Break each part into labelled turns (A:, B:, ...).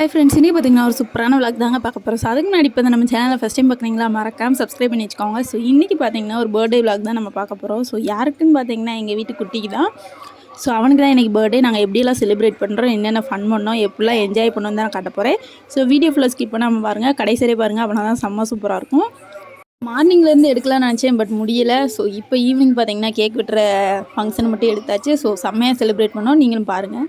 A: Hi friends இனி பார்த்தீங்கன்னா ஒரு சூப்பரான விளாக் தாங்க பார்க்க போகிறோம் ஸோ அதுக்கு முன்னாடி இப்போ நம்ம சேனலில் ஃபஸ்ட் டைம் பார்க்குறீங்களா மறக்காமல் சப்ஸ்கிரைப் பண்ணி வச்சுக்கோங்க. ஸோ இன்றைக்கி பார்த்தீங்கன்னா ஒரு பர்த்டே விளாக் தான் நம்ம பார்க்க போகிறோம் ஸோ யாருக்குன்னு பார்த்தீங்கன்னா எங்கள் வீட்டு குட்டிக்கு தான். ஸோ அவனுக்கு தான் இன்றைக்கி பர்த்டே நாங்கள் எப்படியெல்லாம் செலிப்ரேட் பண்ணுறோம் என்னென்ன ஃபன் பண்ணோம் எப்படிலாம் என்ஜாய் பண்ணோம் தான் நான் காட்ட போகிறேன் ஸோ வீடியோ ஃபுல்லாக ஸ்கிப் பண்ணாமல் பாருங்கள் கடைசியே பாருங்கள் அப்படின்னா தான் செம்ம சூப்பராக இருக்கும். மார்னிங்லேருந்து எடுக்கலாம்னு நினச்சேன் பட் முடியல. ஸோ இப்போ ஈவினிங் பார்த்தீங்கன்னா கேக் வெட்டுற ஃபங்க்ஷன் மட்டும் எடுத்தாச்சு. ஸோ செம்மையாக செலிப்ரேட் பண்ணோம். நீங்களும் பாருங்கள்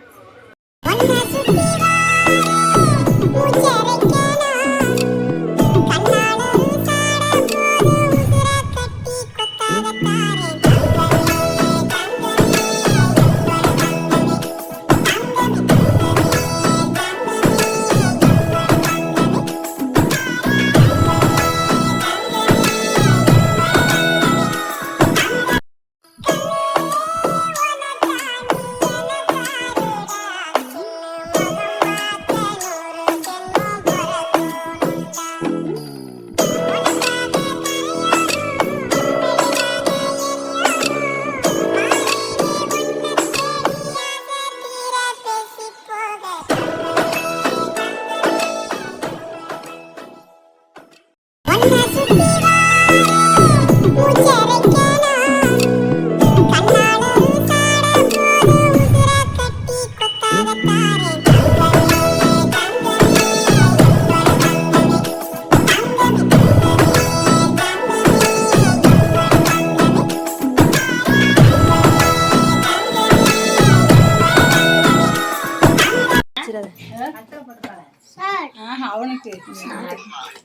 B: பாரு.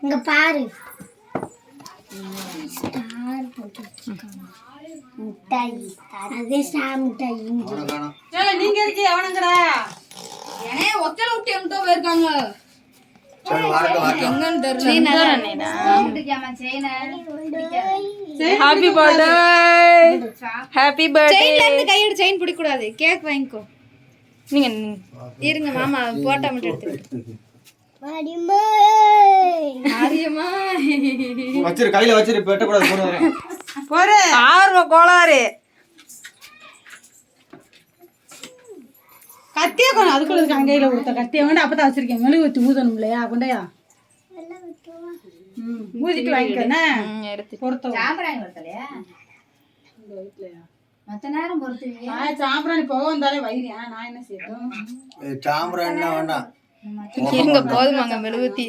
C: இங்க பாரு. முட்டாய். அதே ஸ்டார் முட்டாய்.
B: ஏய், நீங்க இருக்கீ அவனுங்கடா.
A: ஹாப்பி பர்த்டே ஹாப்பி பர்த்டே
D: கையோட செயின் பிடிக்கூடாது கேக் வாங்கிக்கோ.
A: நீங்க
D: இருங்க மாமா போட்டா மட்டும் எடுத்து
E: வச்சிரு கையில
A: ஆர்வ கோளாறு.
B: கத்தியே கொண்டு அதுக்குள்ள இருக்கு கொடுத்த கத்தியை. வேண்டாம் அப்பதான் வச்சிருக்கேன்? மெழுகு வச்சு ஊதணும் இல்லையா? கொண்டையா? ம் ஊதிட்டு வாங்கிக்கண்ணே பொறுத்த நான் சாம்பிராணி போக வந்தாலே வைரியா நான் என்ன செய்யட்டும்?
E: சாம்பிராணிலாம் வேண்டாம்.
A: எங்க போதுமாங்க மெழுகுத்தி.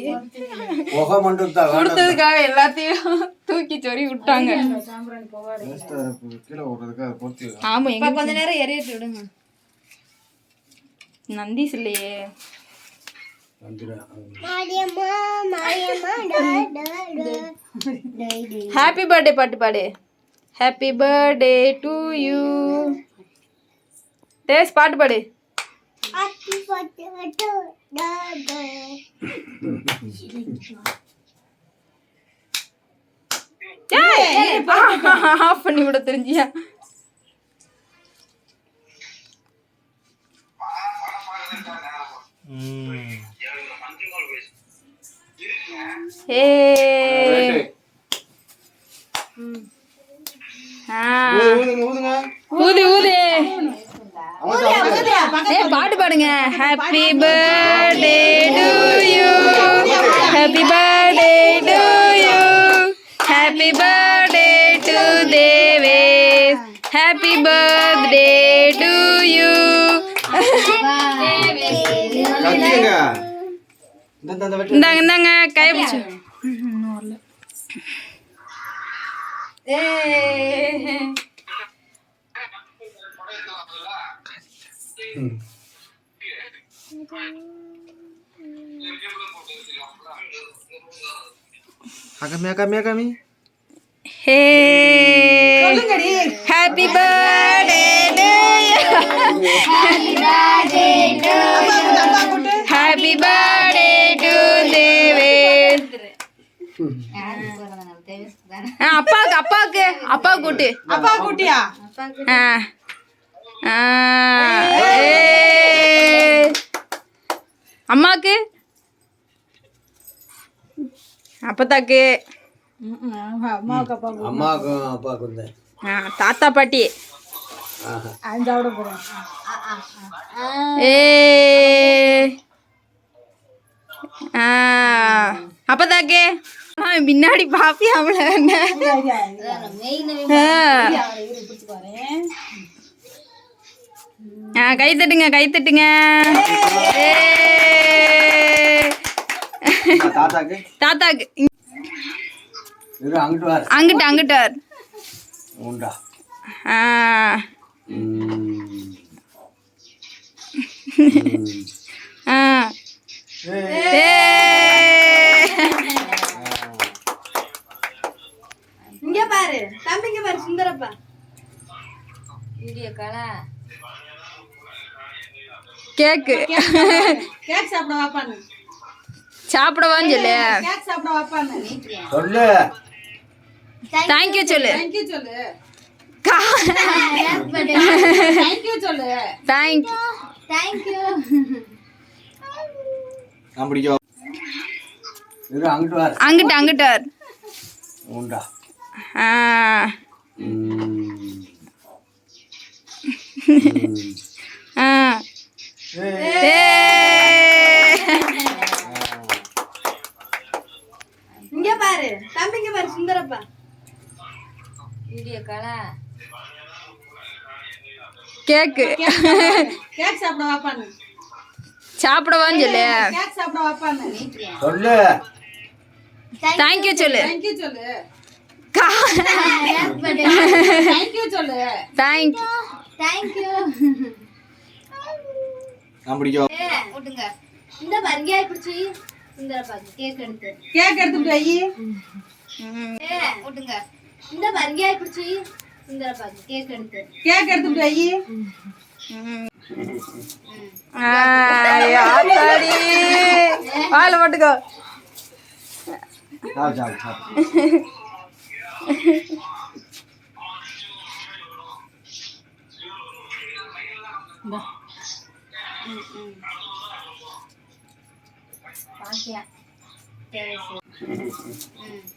A: கொடுத்ததுக்காக எல்லாத்தையும் தூக்கி சொறி விட்டாங்க. ஆமா எங்க
D: கொஞ்ச நேரம் எரியட்டு விடுங்க.
A: நந்தீஸ் இல்லையே ஹாப்பி பர்த்டே பாட்டு பாடு. ஹாப்பி பர்த்டே டு யூ டேஸ் பாட்டு பாடு
C: அத்தி பட்டு பட்டு டா டா
A: ஆஃப் பண்ணி விட தெரிஞ்சியா? ஏ ஆ
E: ஊதுங்க ஊதுங்க.
A: ஊது ஊது. ஏ பாட்டு பாடுங்க. Happy birthday to you happy birthday to you happy birthday to Devesh happy birthday to you இந்தாங்க இந்தாங்க கை பிடிச்சு.
E: அகமி அகமி அகமி
A: hey. Happy birthday happy birthday to Devesh ஆ, அப்பாவுக்கு அப்பாவுக்கு அப்பா கூட்டு.
B: அப்பா குட்டியா.
A: அம்மாக்கு? அப்பத்தாக்கு.
B: அம்மாவுக்கு அப்பா
E: அம்மாவுக்கும் அப்பாவுக்கும்
A: தாத்தா பாட்டி.
B: அஞ்சாவோட போகிறேன்
F: ஏ ஆ அப்பதாக்கே அம்மா, பின்னாடி பாப்பி அவளை ஆ. கை தட்டுங்க கை தட்டுங்க. ஏ.
E: தாத்தாக்கு? அங்கிட்டு
F: அங்கிட்டு வர. ஆ. ஆ. ஏ.
D: இங்க பாரு. தம்பிங்க பாரு சுந்தரப்பா. வீடியோ காலா.
F: கேக்கு.
B: கேக் சாப்பிட வாப்பான்னு
F: சாப்பிடவான்னு சொல்லு.
B: கேக் சாப்பிட வாப்பான்னு
E: சொல்லு.
F: தேங்க்யூ சொல்லு.
B: தேங்க்யூ சொல்லு.
F: தேங்க்யூ
B: தேங்க்யூ சொல்லு.
F: தேங்க்யூ
D: தேங்க்யூ
E: நான் பிடிக்கும் இரு அங்கிட்டு வார்.
F: அங்கிட்டு அங்கிட்டு வர.
E: உண்டா
F: ஆ. ஏ.
D: இங்க பாரு. தம்பிங்க பாரு சுந்தரப்பா. வீடியோ காலா
F: கேக்கு.
B: கேக் சாப்பிட வாப்பான்னு.
F: சாப்பிடவான்னு சொல்லு
B: கேக் சாப்பிட வாப்பான்னு.
E: சொல்லு.
F: தேங்க்யூ சொல்லு.
B: தேங்க்யூ சொல்லு. தேங்க்யூ சொல்லு.
F: தேங்க்யூ
D: தேங்க்யூ
E: நான் பிடிக்கும்
D: விட்டுங்க இந்த பாருங்க பிடிச்சி? சுந்தரப்பா கேக் எடுத்து.
B: கேக் எடுத்துட்டு வை.
D: ஏ, விட்டுங்க இந்த பாருங்க பிடிச்சி? சுந்தரப்பா கேக் எடுத்து.
B: கேக் எடுத்துட்டு வை.
F: ஆத்தாடி வாயில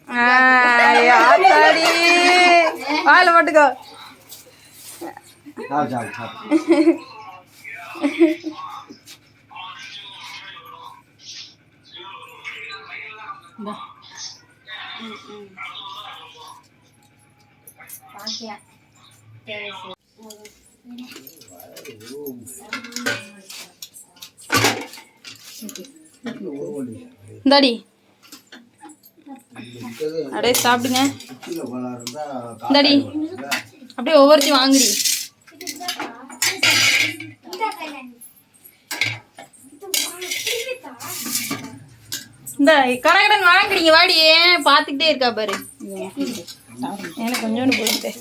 D: சரி
F: ஆத்தாடி வாயில போட்டுக்கோ
E: சாப்பிடு சாப்பிடு சாப்பிடு
D: பாக்கியா சரி சரி
F: இந்தாடி அப்படியே சாப்பிடுங்க. இந்தாடி. அப்படியே ஒவ்வொருத்தையும் வாங்குடி. இந்த கடகடன் வாங்குறீங்க வாடி. பார்த்துக்கிட்டே இருக்கா பாரு. எனக்கு கொஞ்சோண்டு போட்டு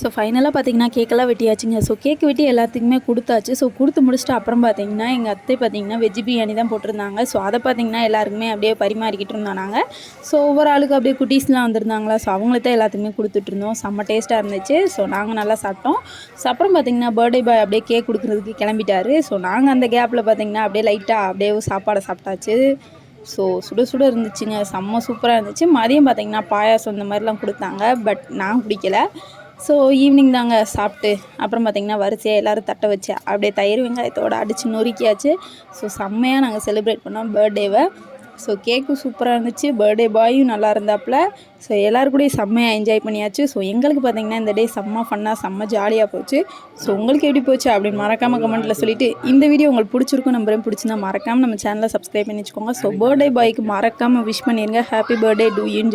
F: ஸோ ஃபைனலாக பார்த்தீங்கன்னா கேக்கெல்லாம் வெட்டியாச்சுங்க. ஸோ கேக் வெட்டி எல்லாத்துக்குமே கொடுத்தாச்சு. ஸோ கொடுத்து முடிச்சுட்டு அப்புறம் பார்த்தீங்கன்னா எங்கள் அத்தை பார்த்தீங்கன்னா வெஜ் பிரியாணி தான் போட்டிருந்தாங்க. ஸோ அதை பார்த்தீங்கன்னா எல்லாருக்குமே அப்படியே பரிமாறிக்கிட்டு இருந்தோம் நாங்கள் ஸோ ஒவ்வொரு ஆளுக்கு அப்படியே குட்டீஸ்லாம் வந்திருந்தாங்களா? ஸோ அவங்கள தான் எல்லாத்துக்குமே கொடுத்துட்ருந்தோம் செம்ம டேஸ்ட்டாக இருந்துச்சு. ஸோ நாங்கள் நல்லா சாப்பிட்டோம். ஸோ அப்புறம் பார்த்தீங்கன்னா பர்த்டே பாய் அப்படியே கேக் கொடுக்குறதுக்கு கிளம்பிட்டாரு. ஸோ நாங்கள் அந்த கேப்பில் பார்த்தீங்கன்னா அப்படியே லைட்டாக அப்படியே சாப்பாடை சாப்பிட்டாச்சு. ஸோ சுட சுட இருந்துச்சுங்க. செம்ம சூப்பராக இருந்துச்சு. மதியம் பார்த்தீங்கன்னா பாயாசம் இந்த மாதிரிலாம் கொடுத்தாங்க. பட் நான் பிடிக்கல ஸோ ஈவினிங் தாங்க சாப்பிட்டு அப்புறம் பார்த்திங்கன்னா வரிசையாக எல்லோரும் தட்டை வச்சு அப்படியே தயிர் வெங்காயத்தோடு அடித்து நொறுக்கியாச்சு. ஸோ செம்மையாக நாங்கள் செலிப்ரேட் பண்ணோம் பர்த்டேவை ஸோ கேக்கும் சூப்பராக இருந்துச்சு. பர்த்டே பாயும் நல்லா இருந்தாப்புல. ஸோ எல்லோரும் கூடயும் செம்மையாக என்ஜாய் பண்ணியாச்சு. ஸோ எங்களுக்கு பார்த்தீங்கன்னா இந்த டே செம்ம ஃபன்னாக செம்ம ஜாலியாக போச்சு. ஸோ உங்களுக்கு எப்படி போச்சு அப்படின்னு மறக்காமல் கமெண்ட்டில் சொல்லிவிட்டு இந்த வீடியோ உங்களுக்கு பிடிச்சிருக்கும் நம்பரையும் பிடிச்சிருந்தா மறக்காமல் நம்ம சேனலை சப்ஸ்கிரைப் பண்ணி வச்சுக்கோங்க ஸோ பர்த்டே பாய்க்கு மறக்காமல் விஷ் பண்ணிடுங்க ஹாப்பி பர்த்டே டூ யூன்னு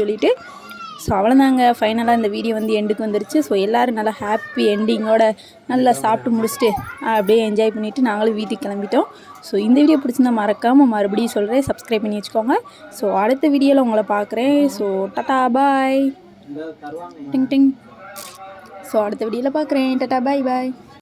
F: ஸோ அவ்வளோதாங்க ஃபைனலாக இந்த வீடியோ வந்து எண்டுக்கு வந்துருச்சு. ஸோ எல்லோரும் நல்லா ஹாப்பி எண்டிங்கோட நல்லா சாப்பிட்டு முடிச்சுட்டு அப்படியே என்ஜாய் பண்ணிவிட்டு நாங்களும் வீட்டுக்கு கிளம்பிட்டோம். ஸோ இந்த வீடியோ பிடிச்சிருந்தா மறக்காமல் மறுபடியும் சொல்கிறேன் சப்ஸ்கிரைப் பண்ணி வச்சுக்கோங்க. ஸோ அடுத்த வீடியோவில் உங்களை பார்க்குறேன். So tata bye ding ding so அடுத்த வீடியோவில் பார்க்குறேன். டட்டா பாய் பாய்